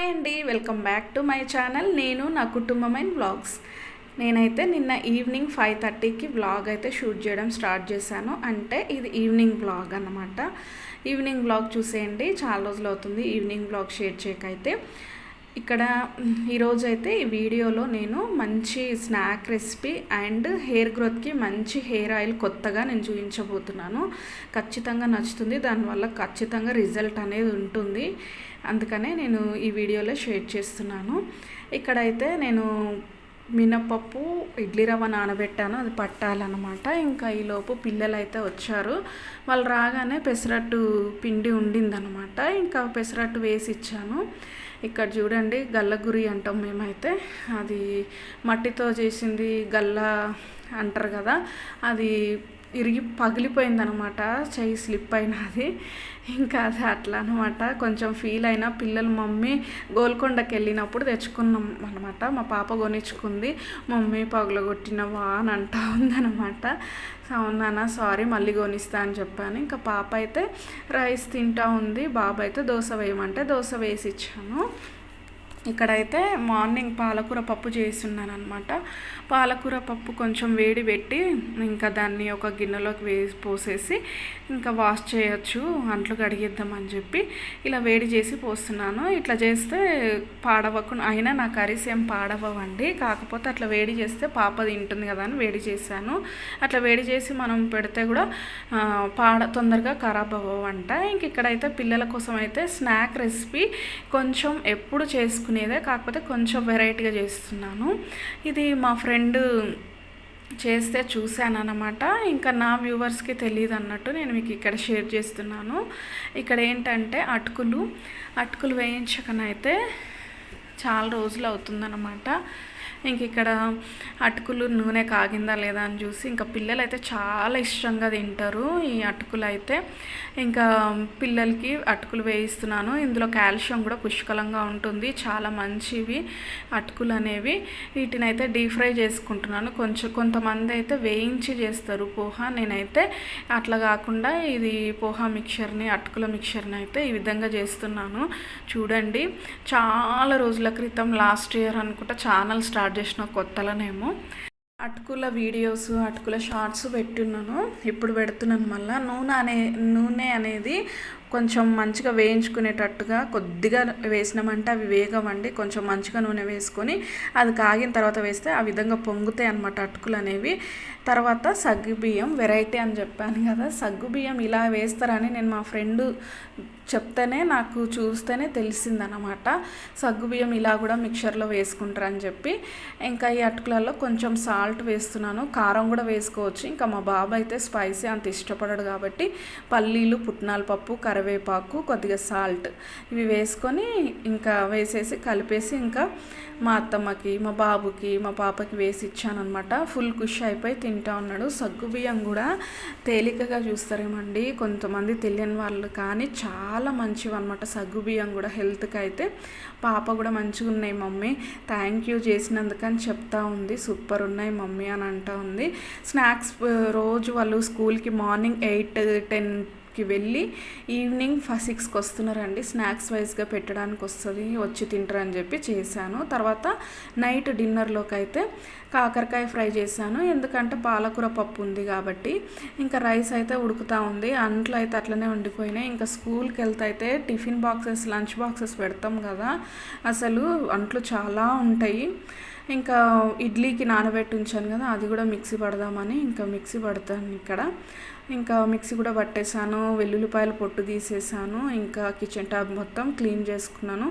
Hi అండి welcome back to my channel. నేను నా కుటుంబమైన వ్లాగ్స్. నేనైతే నిన్న ఈవినింగ్ ఫైవ్ థర్టీకి వ్లాగ్ అయితే షూట్ చేయడం స్టార్ట్ చేశాను. అంటే ఇది ఈవినింగ్ వ్లాగ్ అన్నమాట. ఈవినింగ్ వ్లాగ్ చూసేయండి. చాలా రోజులు అవుతుంది ఈవినింగ్ వ్లాగ్ షేర్ చేయకైతే. ఇక్కడ ఈరోజు అయితే ఈ వీడియోలో నేను మంచి స్నాక్ రెసిపీ అండ్ హెయిర్ గ్రోత్కి మంచి హెయిర్ ఆయిల్ కొత్తగా నేను చూపించబోతున్నాను ఖచ్చితంగా నచ్చుతుంది. దానివల్ల ఖచ్చితంగా రిజల్ట్ అనేది ఉంటుంది. అందుకనే నేను ఈ వీడియోలో షేర్ చేస్తున్నాను. ఇక్కడైతే నేను మినపప్పు ఇడ్లీ రవ్వ నానబెట్టాను. అది పట్టాలన్నమాట. ఇంకా ఈలోపు పిల్లలు అయితే వచ్చారు. వాళ్ళు రాగానే పెసరట్టు పిండి ఉండిందనమాట ఇంకా పెసరట్టు వేసి ఇచ్చాను ఇక్కడ చూడండి గల్లగురి అంటాం మేమైతే. అది మట్టితో చేసింది గల్ల అంటారు కదా అది ఇరిగి పగిలిపోయిందనమాట చెయ్యి స్లిప్ అయినది. ఇంకా అది అట్లా అనమాట కొంచెం ఫీల్ అయినా పిల్లలు మమ్మీ గోల్కొండకి వెళ్ళినప్పుడు తెచ్చుకున్నాం అనమాట మా పాప కొనిచ్చుకుంది. మమ్మీ పగలగొట్టినవా అని అంటా ఉందనమాట అవునా సారీ మళ్ళీ కొనిస్తా అని చెప్పాను. ఇంకా పాప అయితే రైస్ తింటా ఉంది. బాబు అయితే దోశ వేయమంటే దోశ వేసి ఇచ్చాను ఇక్కడైతే మార్నింగ్ పాలకూర పప్పు చేస్తున్నాను అనమాట పాలకూర పప్పు కొంచెం వేడి పెట్టి ఇంకా దాన్ని ఒక గిన్నెలోకి వేసి పోసేసి ఇంకా వాష్ చేయొచ్చు అంట్లు కడిగిద్దామని చెప్పి ఇలా వేడి చేసి పోస్తున్నాను. ఇట్లా చేస్తే పాడవకు అయినా నా కర్రీస్ ఏం పాడవండి కాకపోతే అట్లా వేడి చేస్తే పాప తింటుంది కదా అని వేడి చేశాను. అట్లా వేడి చేసి మనం పెడితే కూడా పాడ తొందరగా ఖరాబ్ అవ్వవంట. ఇంక ఇక్కడైతే పిల్లల కోసం అయితే స్నాక్ రెసిపీ కొంచెం ఎప్పుడు చేసుకు చేసుకునేదే కాకపోతే కొంచెం వెరైటీగా చేస్తున్నాను. ఇది మా ఫ్రెండ్ చేస్తే చూశాను అనమాట ఇంకా నా వ్యూవర్స్కి తెలియదు అన్నట్టు నేను మీకు ఇక్కడ షేర్ చేస్తున్నాను. ఇక్కడ ఏంటంటే అటుకులు. అటుకులు వేయించకనైతే చాలా రోజులు అవుతుందన్నమాట. ఇంక ఇక్కడ అటుకులు నూనె కాగిందా లేదా అని చూసి ఇంకా పిల్లలు అయితే చాలా ఇష్టంగా తింటారు ఈ అటుకులు అయితే ఇంకా పిల్లలకి అటుకులు వేయిస్తున్నాను. ఇందులో కాల్షియం కూడా పుష్కలంగా ఉంటుంది. చాలా మంచివి అటుకులు అనేవి. వీటిని అయితే డీప్ ఫ్రై చేసుకుంటున్నాను. కొంచెం కొంతమంది అయితే వేయించి చేస్తారు పోహా. నేనైతే అట్లా కాకుండా ఇది పోహా మిక్చర్ని అటుకుల మిక్చర్ని అయితే ఈ విధంగా చేస్తున్నాను. చూడండి చాలా రోజుల క్రితం లాస్ట్ ఇయర్ అనుకుంటా ఛానల్ స్టార్ట్ స్టార్ట్ చేసిన కొత్తలోనేమో. అటుకుల వీడియోస్ అటుకుల షార్ట్స్ పెట్టున్నాను. ఇప్పుడు పెడుతున్నాను మళ్ళీ నూనె అనే నూనె అనేది కొంచెం మంచిగా వేయించుకునేటట్టుగా కొద్దిగా వేసినామంటే అవి వేగవండి. కొంచెం మంచిగా నూనె వేసుకొని అది కాగిన తర్వాత వేస్తే ఆ విధంగా పొంగుతాయి అనమాట అటుకులు అనేవి. తర్వాత సగ్గు బియ్యం వెరైటీ అని చెప్పాను కదా. సగ్గు బియ్యం ఇలా వేస్తారని నేను మా ఫ్రెండ్ చెప్తేనే నాకు చూస్తేనే తెలిసిందనమాట సగ్గు బియ్యం ఇలా కూడా మిక్చర్లో వేసుకుంటారని చెప్పి. ఇంకా ఈ అటుకులలో కొంచెం సాల్ట్ వేస్తున్నాను. కారం కూడా వేసుకోవచ్చు. ఇంకా మా బాబు అయితే స్పైసీ అంత ఇష్టపడడు కాబట్టి పల్లీలు పుట్నాల పప్పు కర కరివేపాకు కొద్దిగా సాల్ట్ ఇవి వేసుకొని ఇంకా వేసేసి కలిపేసి ఇంకా మా అత్తమ్మకి మా బాబుకి మా పాపకి వేసి ఇచ్చానమాట ఫుల్ ఖుషి అయిపోయి తింటా ఉన్నాడు. సగ్గు బియ్యం కూడా తేలికగా చూస్తారేమండి. కొంతమంది తెలియని వాళ్ళు కానీ చాలా మంచివి అనమాట సగ్గు బియ్యం కూడా హెల్త్కి అయితే. పాప కూడా మంచిగా ఉన్నాయి మమ్మీ. థ్యాంక్ యూ చేసినందుకని చెప్తా ఉంది. సూపర్ ఉన్నాయి మమ్మీ అని అంటా ఉంది. స్నాక్స్ రోజు వాళ్ళు స్కూల్కి మార్నింగ్ ఎయిట్ టెన్ షాప్కి వెళ్ళి ఈవినింగ్ ఫస్ట్ సిక్స్కి వస్తున్నారండి. స్నాక్స్ వైజ్గా పెట్టడానికి వస్తుంది వచ్చి తింటారని చెప్పి చేశాను. తర్వాత నైట్ డిన్నర్లోకి అయితే కాకరకాయ ఫ్రై చేశాను. ఎందుకంటే పాలకూర పప్పు ఉంది కాబట్టి ఇంకా రైస్ అయితే ఉడుకుతూ ఉంది. అంట్లు అయితే అట్లనే ఉండిపోయినాయి. ఇంకా స్కూల్కి వెళ్తే అయితే టిఫిన్ బాక్సెస్ లంచ్ బాక్సెస్ పెడతాం కదా అసలు అంట్లు చాలా ఉంటాయి. ఇంకా ఇడ్లీకి నానబెట్టి ఉంచాను కదా అది కూడా మిక్సీ పడదామని ఇంకా మిక్సీ పడతాను ఇక్కడ. ఇంకా మిక్సీ కూడా పట్టేశాను వెల్లుల్లిపాయలు పొట్టు తీసేసాను ఇంకా కిచెన్ టాప్ మొత్తం క్లీన్ చేసుకున్నాను.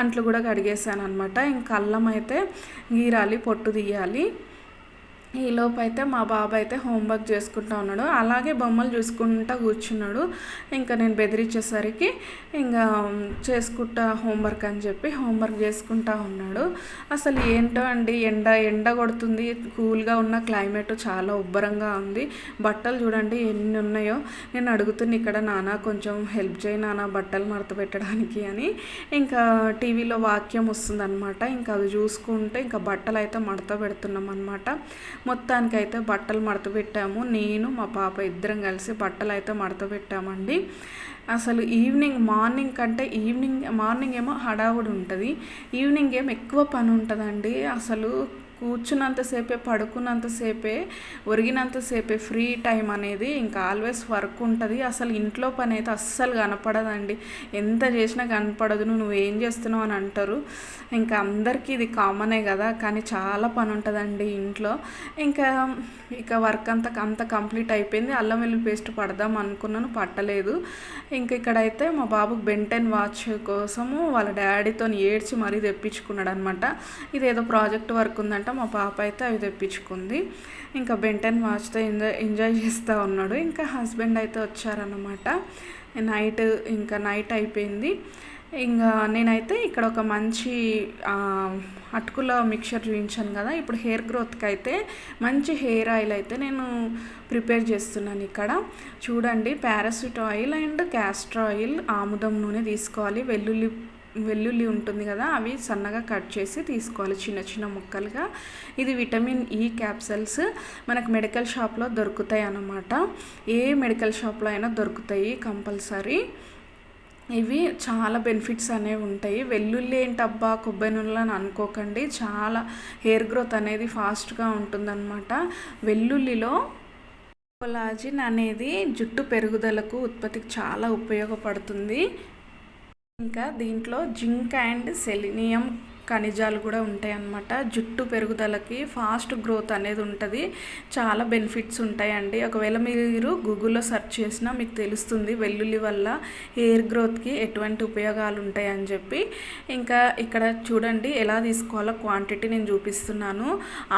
అంట్లు కూడా కడిగేసాను అనమాట ఇంకా అల్లం అయితే గీరాలి పొట్టు తీయాలి. ఈలోపు అయితే మా బాబు అయితే హోంవర్క్ చేసుకుంటా ఉన్నాడు. అలాగే బొమ్మలు చూసుకుంటా కూర్చున్నాడు. ఇంకా నేను బెదిరించేసరికి ఇంకా చేసుకుంటా హోంవర్క్ అని చెప్పి హోంవర్క్ చేసుకుంటా ఉన్నాడు. అసలు ఏంటో అండి ఎండ ఎండ కొడుతుంది. కూల్గా ఉన్న క్లైమేట్ చాలా ఉబ్బరంగా ఉంది. బట్టలు చూడండి ఎన్ని ఉన్నాయో. నేను అడుగుతున్న ఇక్కడ నానా కొంచెం హెల్ప్ చేయి నానా బట్టలు మడత పెట్టడానికి అని. ఇంకా టీవీలో వాక్యం వస్తుందన్నమాట. ఇంకా అది చూసుకుంటే ఇంకా బట్టలు అయితే మడత పెడుతున్నాం అనమాట మొత్తానికైతే బట్టలు మడత పెట్టాము. నేను మా పాప ఇద్దరం కలిసి బట్టలు అయితే మడత పెట్టామండి. అసలు ఈవినింగ్ మార్నింగ్ కంటే ఈవినింగ్ మార్నింగ్ ఏమో హడావుడి ఉంటుంది. ఈవినింగ్ ఏమో ఎక్కువ పని ఉంటుందండి. అసలు కూర్చున్నంతసేపే పడుకున్నంతసేపే ఒరిగినంతసేపే ఫ్రీ టైం అనేది ఇంకా ఆల్వేస్ వర్క్ ఉంటుంది. అసలు ఇంట్లో పని అయితే అస్సలు కనపడదండి. ఎంత చేసినా కనపడదు. నువ్వు ఏం చేస్తున్నావు అని అంటారు. ఇంకా అందరికీ ఇది కామనే కదా. కానీ చాలా పని ఉంటుందండి ఇంట్లో. ఇంకా ఇక వర్క్ అంతా అంత కంప్లీట్ అయిపోయింది. అల్లం వెల్లుల్లి పేస్ట్ పడదాం అనుకున్నాను. పట్టలేదు. ఇంకా ఇక్కడైతే మా బాబుకి బెంటెన్ వాచ్ కోసము వాళ్ళ డాడీతో ఏడ్చి మరీ తెప్పించుకున్నాడు అనమాట ఇదేదో ప్రాజెక్ట్ వర్క్ ఉందంట. మా పాప అయితే అవి తెప్పించుకుంది. ఇంకా బెంటన్ వాచ్తో ఎంజాయ్ ఎంజాయ్ చేస్తూ ఉన్నాడు. ఇంకా హస్బెండ్ అయితే వచ్చారనమాట నైట్ ఇంకా నైట్ అయిపోయింది. ఇంకా నేనైతే ఇక్కడ ఒక మంచి అటుకుల మిక్చర్ చూపించాను కదా. ఇప్పుడు హెయిర్ గ్రోత్కి అయితే మంచి హెయిర్ ఆయిల్ అయితే నేను ప్రిపేర్ చేస్తున్నాను ఇక్కడ. చూడండి Parachute oil and castor oil ఆముదం నూనె తీసుకోవాలి. వెల్లుల్లి వెల్లుల్లి ఉంటుంది కదా అవి సన్నగా కట్ చేసి తీసుకోవాలి చిన్న చిన్న ముక్కలుగా. ఇది విటమిన్ e ఈ క్యాప్సల్స్ మనకు మెడికల్ షాప్లో దొరుకుతాయి అన్నమాట. ఏ మెడికల్ షాప్లో అయినా దొరుకుతాయి కంపల్సరీ. ఇవి చాలా బెనిఫిట్స్ అనేవి ఉంటాయి. వెల్లుల్లి ఏంటబ్బా కొబ్బరి నూనెలు అని అనుకోకండి. చాలా హెయిర్ గ్రోత్ అనేది ఫాస్ట్గా ఉంటుందన్నమాట. వెల్లుల్లిలో కొలాజిన్ అనేది జుట్టు పెరుగుదలకు ఉత్పత్తికి చాలా ఉపయోగపడుతుంది. ఇంకా దీంట్లో జింక్ అండ్ సెలినియం ఖనిజాలు కూడా ఉంటాయి అన్నమాట జుట్టు పెరుగుదలకి ఫాస్ట్ గ్రోత్ అనేది ఉంటుంది. చాలా బెనిఫిట్స్ ఉంటాయండి. ఒకవేళ మీరు గూగుల్లో సెర్చ్ చేసినా మీకు తెలుస్తుంది వెల్లుల్లి వల్ల హెయిర్ గ్రోత్కి ఎటువంటి ఉపయోగాలు ఉంటాయని చెప్పి. ఇంకా ఇక్కడ చూడండి ఎలా తీసుకోవాలో క్వాంటిటీ నేను చూపిస్తున్నాను.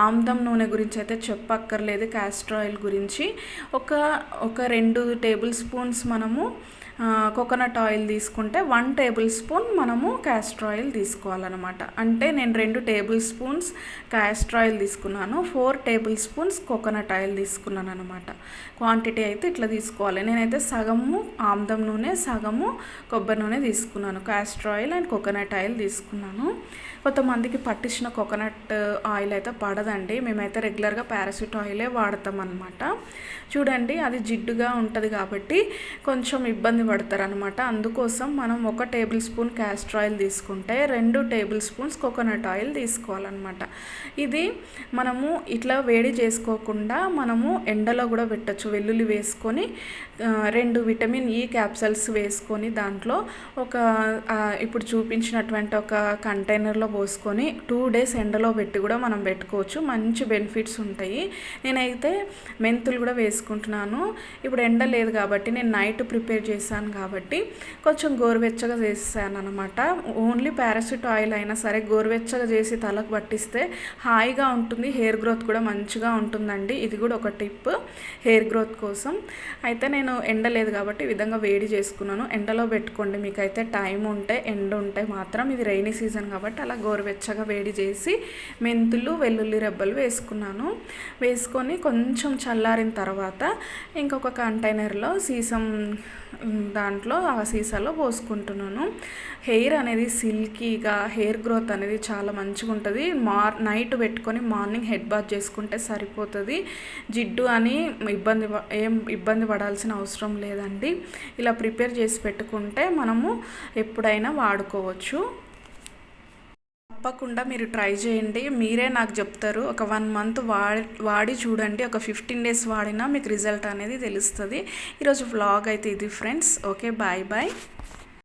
ఆమ్దం నూనె గురించి అయితే చెప్పక్కర్లేదు క్యాస్టర్ ఆయిల్ గురించి. ఒక ఒక రెండు టేబుల్ స్పూన్స్ మనము కోకోనట్ ఆయిల్ తీసుకుంటే వన్ టేబుల్ స్పూన్ మనము క్యాస్టర్ ఆయిల్ తీసుకోవాలన్నమాట. అంటే నేను రెండు టేబుల్ స్పూన్స్ క్యాస్టర్ ఆయిల్ తీసుకున్నాను four table spoons coconut oil తీసుకున్నాను అనమాట క్వాంటిటీ అయితే ఇట్లా తీసుకోవాలి. నేనైతే సగము ఆమ్దం నూనె సగము కొబ్బరి నూనె తీసుకున్నాను. Castor oil and coconut oil తీసుకున్నాను. కొంతమందికి పట్టించిన కోకోనట్ ఆయిల్ అయితే పడదండి. మేమైతే రెగ్యులర్గా పారాసిట్ ఆయిలే వాడతాం అనమాట చూడండి అది జిడ్డుగా ఉంటుంది కాబట్టి కొంచెం ఇబ్బంది పడతారు అనమాట అందుకోసం మనం ఒక టేబుల్ స్పూన్ క్యాస్టర్ ఆయిల్ తీసుకుంటే రెండు టేబుల్ స్పూన్స్ కోకోనట్ ఆయిల్ తీసుకోవాలన్నమాట. ఇది మనము ఇట్లా వేడి చేసుకోకుండా మనము ఎండలో కూడా పెట్టచ్చు. వెల్లుల్లి వేసుకొని రెండు విటమిన్ ఈ క్యాప్సల్స్ వేసుకొని దాంట్లో ఒక ఇప్పుడు చూపించినటువంటి ఒక కంటైనర్లో పోసుకొని టూ డేస్ ఎండలో పెట్టి కూడా మనం పెట్టుకోవచ్చు. మంచి బెనిఫిట్స్ ఉంటాయి. నేనైతే మెంతులు కూడా వేసుకుంటున్నాను. ఇప్పుడు ఎండ లేదు కాబట్టి నేను నైట్ ప్రిపేర్ చేశాను. కాబట్టి కొంచెం గోరువెచ్చగా చేసాను అనమాట ఓన్లీ పారాసిట్ ఆయిల్ అయినా సరే గోరువెచ్చగా చేసి తలకు పట్టిస్తే హాయిగా ఉంటుంది హెయిర్ గ్రోత్ కూడా మంచిగా ఉంటుందండి. ఇది కూడా ఒక టిప్ హెయిర్ గ్రోత్ కోసం. అయితే నేను ఎండ లేదు కాబట్టి ఈ విధంగా వేడి చేసుకున్నాను. ఎండలో పెట్టుకోండి మీకైతే టైం ఉంటే ఎండ ఉంటే మాత్రం ఇది రైనీ సీజన్ కాబట్టి అలా గోరువెచ్చగా వేడి చేసి మెంతులు వెల్లుల్లి రెబ్బలు వేసుకున్నాను. వేసుకొని కొంచెం చల్లారిన తర్వాత ఇంకొక కంటైనర్లో సీసం దాంట్లో ఆ సీసాలో పోసుకుంటున్నాను. హెయిర్ అనేది సిల్కీగా హెయిర్ గ్రోత్ అనేది చాలా మంచిగా ఉంటుంది. మార్ నైట్ పెట్టుకొని మార్నింగ్ హెడ్ బాత్ చేసుకుంటే సరిపోతుంది. జిడ్డు అని ఇబ్బంది ఏం ఇబ్బంది పడాల్సిన అవసరం లేదండి. ఇలా ప్రిపేర్ చేసి పెట్టుకుంటే మనము ఎప్పుడైనా వాడుకోవచ్చు. తప్పకుండా మీరు ట్రై చేయండి. మీరే నాకు చెప్తారు. ఒక వన్ మంత్ వాడి వాడి చూడండి. ఒక ఫిఫ్టీన్ డేస్ వాడినా మీకు రిజల్ట్ అనేది తెలుస్తుంది. ఈరోజు వ్లాగ్ అయితే ఇది ఫ్రెండ్స్. Okay bye bye.